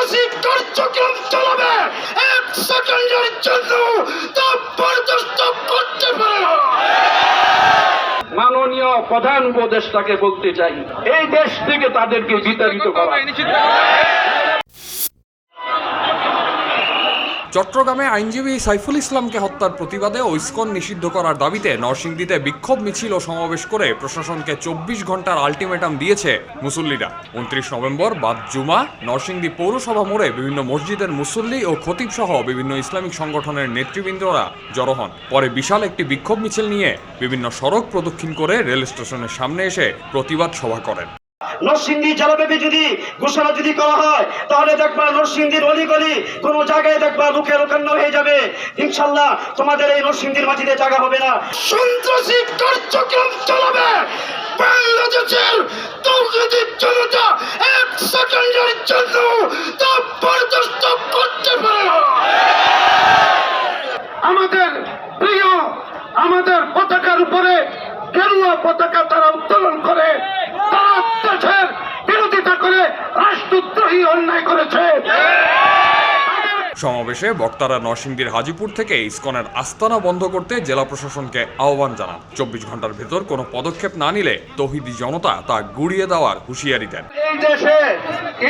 সন্ত্রাসী কার্যক্রম চালাবে। এক সেকেন্ডের জন্য তা বরদাস্ত করতে পারে না। মাননীয় প্রধান উপদেষ্টাকে বলতে চাই এই দেশ থেকে তাদেরকে বিতাড়িত করা। চট্টগ্রামে আইনজীবী সাইফুল ইসলামকে হত্যার প্রতিবাদে ও ইসকন নিষিদ্ধ করার দাবিতে নরসিংদীতে বিক্ষোভ মিছিল ও সমাবেশ করে প্রশাসনকে চব্বিশ ঘণ্টার আলটিমেটাম দিয়েছে মুসল্লিরা। উনত্রিশ নভেম্বর বাদ জুমা, নরসিংদী পৌরসভা মোড়ে বিভিন্ন মসজিদের মুসল্লি ও খতিব সহ বিভিন্ন ইসলামিক সংগঠনের নেতৃবৃন্দরা জড়ো হন। পরে বিশাল একটি বিক্ষোভ মিছিল নিয়ে বিভিন্ন সড়ক প্রদক্ষিণ করে রেল স্টেশনের সামনে এসে প্রতিবাদ সভা করেন। নরসিংদী জেলাব্যাপী যদি ঘোষণা যদি করা হয়, তাহলে দেখবা নরসিংদীর অলিগলি কোন জায়গায় দেখবা লোকে লোকান্ন হয়ে যাবে। ইনশাল্লাহ তোমাদের এই নরসিংদীর মাটিতে জায়গা হবে না। সন্ত্রাসী কার্যক্রম চালাবে। বাংলাদেশের তৌহিদি জনতা এক সেকেন্ডের জন্য তা বরদাস্ত করতে পারে না। আমাদের প্রিয়, আমাদের পতাকার উপরে গেরুয়া পতাকা তারা উত্তোলন করে। তারা রাষ্ট্রদ্রোহী অন্যায় করেছে। সমাবেশে বক্তারা নরসিংদীর হাজিপুর থেকে ইসকনের আস্তানা বন্ধ করতে জেলা প্রশাসনকে আহ্বান জানান। চব্বিশ ঘণ্টার ভেতর কোনো পদক্ষেপ না নিলে তৌহিদি জনতা তা গুড়িয়ে দেওয়ার হুঁশিয়ারি দেন। এই দেশে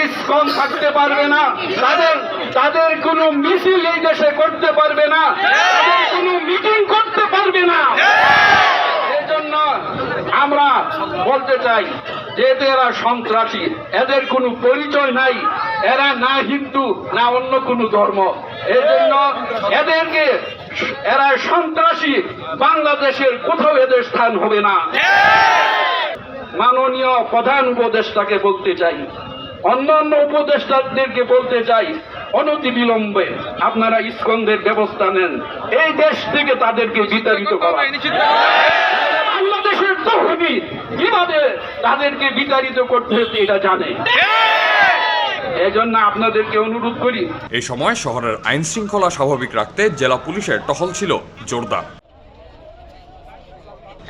ইসকন থাকতে পারবে না তাদের তাদের কোনো মিছিল এই দেশে করতে পারবে না তাদের কোনো মিটিং করতে পারবে না। এই জন্য আমরা বলতে চাই যেহেতু এরা সন্ত্রাসী, এদের কোনো পরিচয় নাই, এরা না হিন্দু, না অন্য কোনো ধর্ম। এই জন্য এদেরকে এরা সন্ত্রাসী, বাংলাদেশের কোথাও এদের স্থান হবে না। মাননীয় প্রধান উপদেষ্টাকে বলতে চাই অন্যান্য উপদেষ্টাদেরকে বলতে চাই অনতি বিলম্বে আপনারা ইস্কনদের ব্যবস্থা নেন। এই দেশ থেকে তাদেরকে বিতাড়িত করা। বাংলাদেশের কীভাবে তাদেরকে বিতাড়িত করতে হচ্ছে এটা জানে। এই জন্য আপনাদেরকে অনুরোধ করি। এই সময় শহরের আইন শৃঙ্খলা স্বাভাবিক রাখতে জেলা পুলিশের টহল ছিল জোরদার।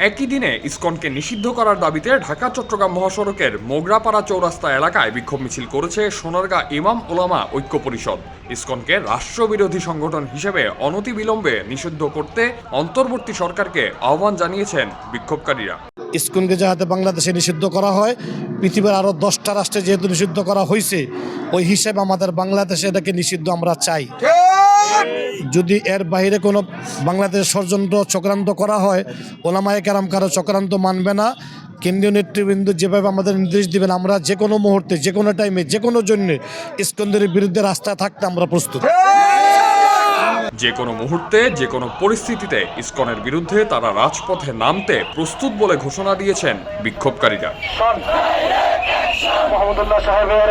একই দিনে ইসকনকে নিষিদ্ধ করার দাবিতে ঢাকা চট্টগ্রাম মহাসড়কের মোগরাপাড়া চৌরাস্তা এলাকায় বিক্ষোভ মিছিল করেছে সোনারগাঁ ইমাম ওলামা ঐক্য পরিষদ। ইসকনকে রাষ্ট্রবিরোধী সংগঠন হিসেবে অনতিবিলম্বে নিষিদ্ধ করতে অন্তর্বর্তী সরকারকে আহ্বান জানিয়েছেন বিক্ষোভকারীরা। ইস্কনকে যাহাতে বাংলাদেশে নিষিদ্ধ করা হয় পৃথিবীর আরও দশটা রাষ্ট্রে যেহেতু নিষিদ্ধ করা হয়েছে ওই হিসেবে আমাদের বাংলাদেশে এটাকে নিষিদ্ধ আমরা চাই। যদি এর বাইরে কোনো বাংলাদেশ ষড়যন্ত্র চক্রান্ত করা হয় ওলামায় কেরাম কারও চক্রান্ত মানবে না। কেন্দ্রীয় নেতৃবৃন্দ যেভাবে আমাদের নির্দেশ দিবেন আমরা যে কোনো মুহূর্তে যে কোনো টাইমে যে কোনো জন্যে ইস্কন্দের বিরুদ্ধে রাস্তায় থাকতে আমরা প্রস্তুত। যে কোনো মুহূর্তে যে কোনো পরিস্থিতিতে ইসকনের বিরুদ্ধে তারা রাজপথে নামতে প্রস্তুত বলে ঘোষণা দিয়েছেন বিক্ষোভকারীরা। মোহাম্মদুল্লাহ সাহেবের